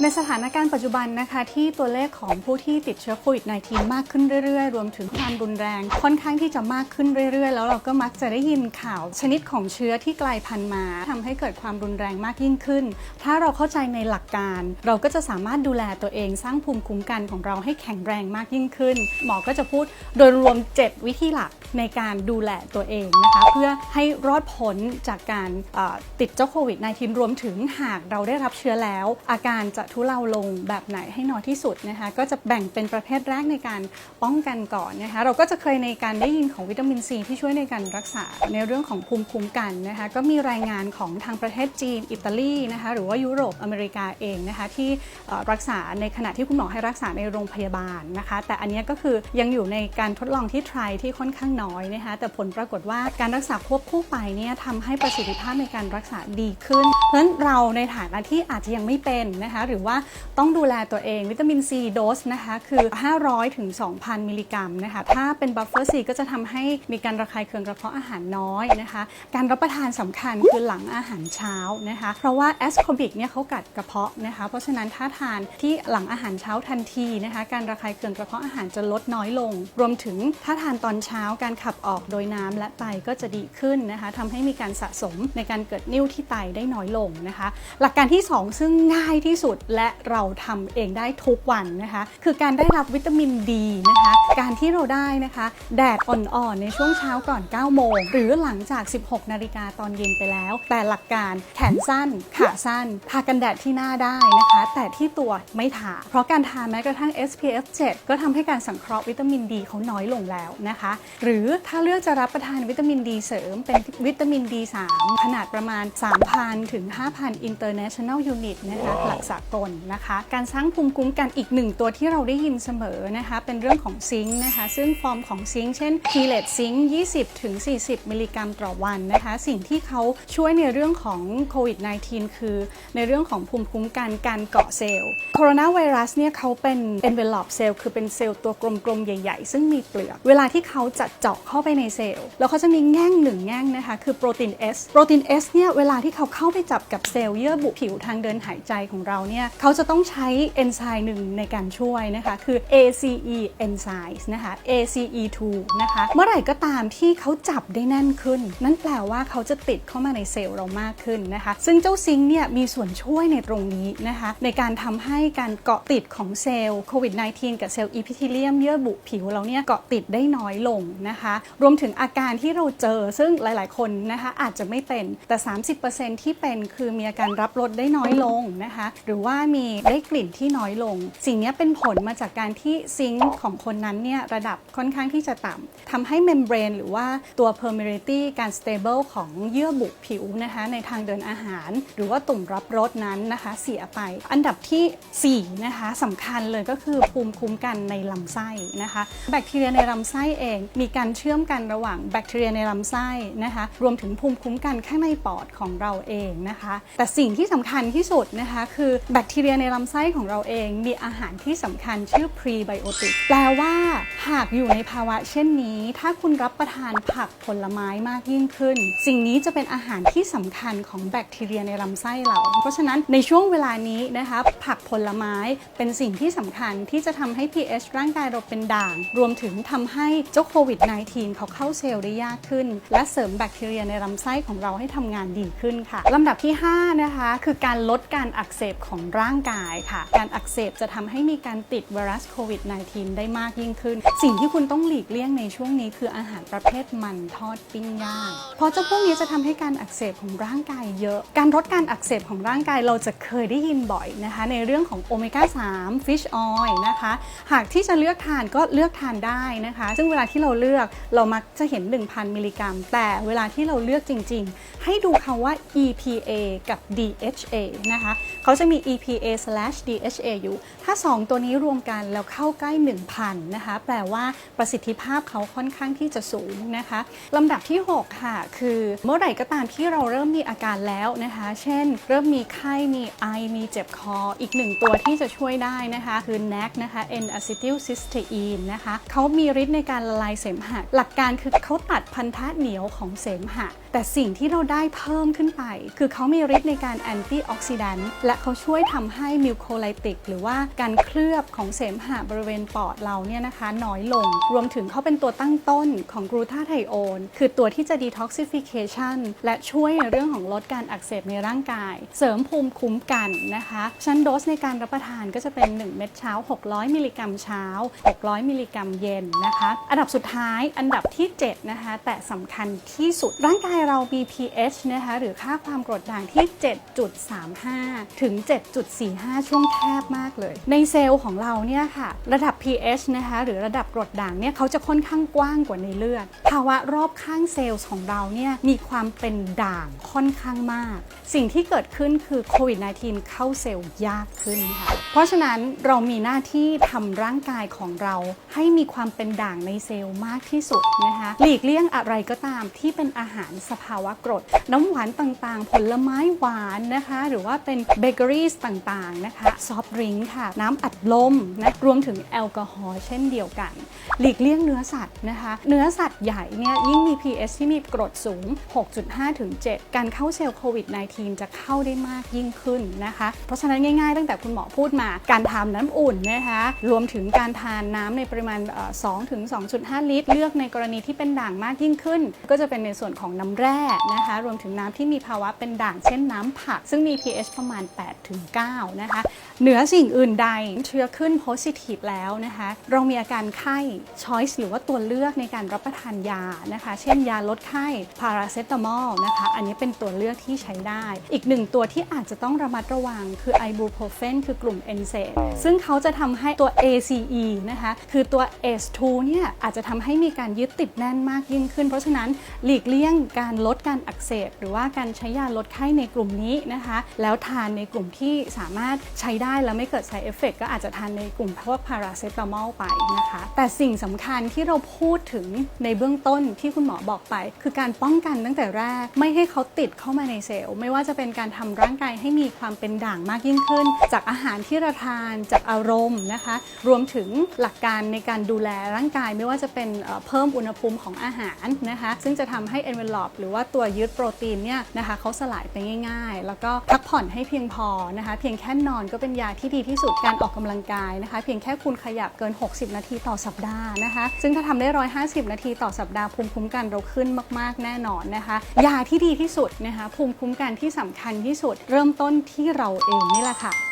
ในสถานการณ์ปัจจุบันนะคะ ที่ตัวเลขของผู้ที่ติดเชื้อโควิด -19 มากขึ้นเรื่อยๆ รวมถึงความรุนแรง ค่อนข้างที่จะมากขึ้นเรื่อยๆ แล้วเราก็มักจะได้ยินข่าวชนิดของเชื้อที่กลายพันธุ์มาทำให้เกิดความรุนแรงมากยิ่งขึ้น ถ้าเราเข้าใจในหลักการ เราก็จะสามารถดูแลตัวเองสร้างภูมิคุ้มกันของเราให้แข็งแรงมากยิ่งขึ้น หมอก็จะพูดโดยรวม 7 วิธีหลัก ในการดูแลตัวเองนะคะเพื่อให้รอดพ้นจากการติดเจ้าโควิด -19 รวมถึงหากเราได้รับเชื้อแล้ว อาการจะทุเลาลงแบบไหนให้น้อยที่สุดนะคะก็จะแบ่งเป็นประเภทแรกในการป้องกันก่อนนะคะเราก็จะเคยในการได้ยินของวิตามินซีที่ช่วยในการรักษาในเรื่องของภูมิคุ้มกันนะคะก็มีรายงานของทางประเทศจีน อิตาลีนะคะหรือว่ายุโรปอเมริกาเองนะคะที่รักษาในขณะที่คุณหมอให้รักษาในโรงพยาบาลนะคะแต่อันนี้ก็คือยังอยู่ในการทดลองที่ try ที่ค่อนข้างน้อยนะคะแต่ผลปรากฏว่าการรักษาควบคู่ไปเนี่ยทำให้ประสิทธิภาพในการรักษาดีขึ้น เพราะฉะนั้นเราในฐานะที่อาจจะยังไม่เป็นนะคะหรือว่าต้องดูแลตัวเองวิตามินซีโดสนะคะคือ 500ถึง2,000 มิลลิกรัมนะคะถ้าเป็นบัฟเฟอร์ซีก็จะทำให้มีการระคายเคืองกระเพาะอาหารน้อยนะคะการรับประทานสำคัญคือหลังอาหารเช้านะคะเพราะว่าแอสโคบิกเนี่ยเขากัดกระเพาะนะคะเพราะฉะนั้นถ้าทานที่หลังอาหารเช้าทันทีนะคะการระคายเคืองกระเพาะอาหารจะลดน้อยลง รวมถึงถ้าทานตอนเช้าการขับออกโดยน้ำและไตก็จะดีขึ้นนะคะทำให้มีการสะสมในการเกิดนิ่วที่ไตได้น้อยลงนะคะ หลักการที่ 2 ซึ่งง่ายที่สุดและเราทำเองได้ทุกวันนะคะ คือการได้รับวิตามินดีนะคะ การที่เราได้นะคะ แดดอ่อนๆในช่วงเช้าก่อน 9 โมง หรือหลังจาก 16 นาฬิกาตอนเย็นไปแล้ว แต่หลักการแขนสั้น ขาสั้น ทากันแดดที่หน้าได้นะคะ แต่ที่ตัวไม่ทา เพราะการทาแม้กระทั่ง SPF 7 ก็ทำให้การสังเคราะห์วิตามินดีเขาน้อยลงแล้วนะคะ หรือถ้าเลือกจะรับประทานวิตามินดีเสริม เป็นวิตามิน D3 ขนาดประมาณ 3,000 ถึง 5,000 international unit นะคะหลักสากลนะคะ การสร้างภูมิคุ้มกันอีกหนึ่งตัวที่เราได้ยินเสมอนะคะ เป็นเรื่องของซิงค์นะคะ ซึ่งฟอร์มของซิงค์เช่น k e l a t ซิงค์20ถึง40 มิลลิกรัมต่อวันนะคะ สิ่งที่เขาช่วยในเรื่องของโควิด -19 คือในเรื่องของภูมิคุ้มกันการเกาะเซลล์โคโรนาไวรัสเนี่ยเขาเป็น envelope เซลล์คือเป็นเซลล์ตัวกลมๆ ใหญ่ ๆ ซึ่งมีเปลือก เวลาที่เขาจะเจาะเข้าไปในเซลล์ แล้วเขาจะมีแง่งหนึ่งแง่งนะคะ คือโปรตีน S โปรตีน S เนี่ยเวลาที่เขาเข้าไปจับกับเซลล์เยื่อบุผิวทางเดินหายใจของเราเนี่ยเขาจะต้องใช้เอนไซม์หนึ่งในการช่วยนะคะ คือ ACE enzyme นะคะ ACE2 นะคะ เมื่อไหร่ก็ตามที่เขาจับได้แน่นขึ้น นั่นแปลว่าเขาจะติดเข้ามาในเซลล์เรามากขึ้นนะคะ ซึ่งเจ้าซิงค์เนี่ยมีส่วนช่วยในตรงนี้นะคะ ในการทำให้การเกาะติดของเซลล์โควิด -19 กับเซลล์อีพิธีเลียมเยื่อบุผิวเราเนี่ยเกาะติดได้น้อยลงนะคะ รวมถึงอาการที่เราเจอซึ่งหลาย ๆ คนนะคะอาจจะไม่เป็นแต่ 30%ที่เป็นคือมีอาการรับรสได้น้อยลงนะคะ หรือว่ามีได้กลิ่นที่น้อยลง สิ่งนี้เป็นผลมาจากการที่ซิงค์ของคนนั้นเนี่ยระดับค่อนข้างที่จะต่ำทำให้เมมเบรนหรือว่าตัว permeability การ stable ของเยื่อบุผิวนะคะในทางเดินอาหาร หรือว่าตุ่มรับรสนั้นนะคะเสียไป อันดับทีสี่4นะคะสำคัญเลยก็คือภูมิคุ้มกันในลำไส้นะคะแบคทีเรียในลำไส้เอง มีการเชื่อมกันระหว่างแบคทีเรียในลำไส้นะคะรวมถึงภูมิคุ้มกันข้างในปอดของเราเองนะคะ แต่สิ่งที่สำคัญที่สุดนะคะ คือแบคทีเรียในลำไส้ของเราเองมีอาหารที่สำคัญชื่อพรีไบโอติกแปลว่าหากอยู่ในภาวะเช่นนี้ ถ้าคุณรับประทานผักผลไม้มากยิ่งขึ้น สิ่งนี้จะเป็นอาหารที่สำคัญของแบคทีเรียในลำไส้เรา เพราะฉะนั้นในช่วงเวลานี้นะคะผักผลไม้เป็นสิ่งที่สำคัญที่จะทำให้ pH ร่างกายเราเป็นด่าง รวมถึงทำให้เจ้าโควิด -19 เขาเข้าเซลล์ได้ยากขึ้น และเสริมแบคทีเรียในลำไส้ของเราให้ทำงานดีขึ้นค่ะลำดับที่ 5 นะคะ คือการลดการอักเสบของร่างกายค่ะ การอักเสบจะทำให้มีการติดไวรัสโควิด -19 ได้มากยิ่งขึ้น สิ่งที่คุณต้องหลีกเลี่ยงในช่วงนี้คืออาหารประเภทมันทอดปิ้งย่างเพราะเจ้าพวกนี้จะทำให้การอักเสบของร่างกายเยอะ การลดการอักเสบของร่างกายเราจะเคยได้ยินบ่อยนะคะ ในเรื่องของโอเมก้า3 fish oil นะคะ หากที่จะเลือกทานก็เลือกทานได้นะคะ ซึ่งเวลาที่เราเลือกเรามักจะเห็น 1,000 มิลลิกรัม แต่เวลาที่เราเลือกจริง ๆ ให้ดูคำว่า EPA กับ DHA นะคะ เขาจะมี EPA slash DHA อยู่ ถ้า 2 ตัวนี้รวมกันแล้วเข้าใกล้ 1,000 นะคะแปลว่าประสิทธิภาพเขาค่อนข้างที่จะสูงนะคะลำดับที่ 6 ค่ะ คือเมื่อไหร่ก็ตามที่เราเริ่มมีอาการแล้วนะคะ เช่น เริ่มมีไข้มีไอมีเจ็บคอ อีกหนึ่งตัวที่จะช่วยได้นะคะ คือ NAC นะคะ N-acetylcysteine นะคะเขามีฤทธิ์ในการละลายเสมหะ หลักการคือเขาตัดพันธะเหนียวของเสมหะ แต่สิ่งที่เราได้เพิ่มขึ้นไป คือเขามีฤทธิ์ในการแอนตี้ออกซิแดนต์และเขาช่วยทำให้มิวโคไลติก หรือว่าการเคลือบของเสมหะบริเวณปอดเราเนี่ยนะคะน้อยลง รวมถึงเขาเป็นตัวตั้งต้นของกรูทาไทโอน คือตัวที่จะ detoxification และช่วยในเรื่องของลดการอักเสบในร่างกาย เสริมภูมิคุ้มกันนะคะชั้นโดสในการรับประทานก็จะเป็น 1 เม็ดเช้า 600 มิลลิกรัมเช้า 600 มิลลิกรัมเย็นนะคะ อันดับสุดท้ายอันดับที่ 7 นะคะ แต่สำคัญที่สุดร่างกายเรามี pH นะคะหรือค่าความกรดด่างที่ 7.35 ถึง 7.45 ช่วงแคบมากเลย ในเซลล์ของเราเนี่ยค่ะ ระดับ pH นะคะหรือระดับกรดด่างเนี่ยเขาจะค่อนข้างกว้างกว่าในเลือด ภาวะรอบข้างเซลล์ของเราเนี่ยมีความเป็นด่างค่อนข้างมาก สิ่งที่เกิดขึ้นคือโควิด -19 เข้าเซลล์ยากขึ้นค่ะ เพราะฉะนั้นเรามีหน้าที่ทำร่างกายของเราให้มีความเป็นด่างในเซลล์มากที่สุดนะคะหลีกเลี่ยงอะไรก็ตามที่เป็นอาหารสภาวะกรด น้ำหวานต่างๆ ผลไม้หวานนะคะ หรือว่าเป็นเบเกอรี่ต่างๆนะคะซอฟต์ดริงก์ค่ะ น้ำอัดลมนะรวมถึงแอลกอฮอล์เช่นเดียวกัน หลีกเลี่ยงเนื้อสัตว์นะคะ เนื้อสัตว์ใหญ่เนี่ยยิ่งมี pH ที่มีกรดสูง 6.5 ถึง 7 การเข้าเซลล์โควิด -19 จะเข้าได้มากยิ่งขึ้นนะคะ เพราะฉะนั้นง่ายๆ ตั้งแต่คุณหมอพูดมา การทานน้ำอุ่นนะคะ รวมถึงการทานน้ำในปริมาณเอ่อ2ถึง 2.5 ลิตร เลือกในกรณีที่เป็นด่างมากยิ่งขึ้น ก็จะเป็นในส่วนของน้ำแร่นะคะ รวมถึงน้ำที่มีภาวะเป็นด่าง เช่นน้ำผัก ซึ่งมี pH ประมาณ 8 ถึง 9 นะคะ เหนือสิ่งอื่นใดเชื้อขึ้น positive แล้วนะคะ เรามีอาการไข้ choice หรือว่าตัวเลือกในการรับประทานยานะคะ เช่นยาลดไข้พาราเซตามอลนะคะ อันนี้เป็นตัวเลือกที่ใช้ได้ อีกหนึ่งตัวที่อาจจะต้องระมัดระวังคือไอบูโพรเฟนคือกลุ่ม NSAID ซึ่งเขาจะทำให้ตัว ACE นะคะ คือตัว ACE2 เนี่ยอาจจะทำให้มีการยึดติดแน่นมากยิ่งขึ้น เพราะฉะนั้นหลีกเลี่ยงการลดการอักเสบหรือว่าการใช้ยาลดไข้ในกลุ่มนี้นะคะ แล้วทานในกลุ่มที่สามารถใช้ได้แล้วไม่เกิด side effect ก็อาจจะทานในกลุ่มพวกพาราเซตามอลไปนะคะ แต่สิ่งสำคัญที่เราพูดถึงในเบื้องต้นที่คุณหมอบอกไป คือการป้องกันตั้งแต่แรก ไม่ให้เขาติดเข้ามาในเซลล์ ไม่ว่าจะเป็นการทำร่างกายให้มีความเป็นด่างมากยิ่งขึ้น จากอาหารที่เราทานจากอารมณ์นะคะ รวมถึงหลักการในการดูแลร่างกายไม่ว่าจะเป็นเพิ่มอุณหภูมิของอาหารนะคะ ซึ่งจะทำให้ envelope หรือว่าตัวยึดโปรตีนเนี่ยนะคะเขาสลายไปง่าย ๆ แล้วก็พักผ่อนให้เพียงพอนะคะ เพียงแค่นอนก็เป็นยาที่ดีที่สุดการออกกำลังกายนะคะ เพียงแค่คุณขยับเกิน 60 นาทีต่อสัปดาห์นะคะ ซึ่งถ้าทำได้ 150 นาทีต่อสัปดาห์ภูมิคุ้มกันเราขึ้นมาก ๆ แน่นอนนะคะ ยาที่ดีที่สุดนะคะภูมิคุ้มกันที่สำคัญที่สุด เริ่มต้นที่เราเองนี่แหละค่ะ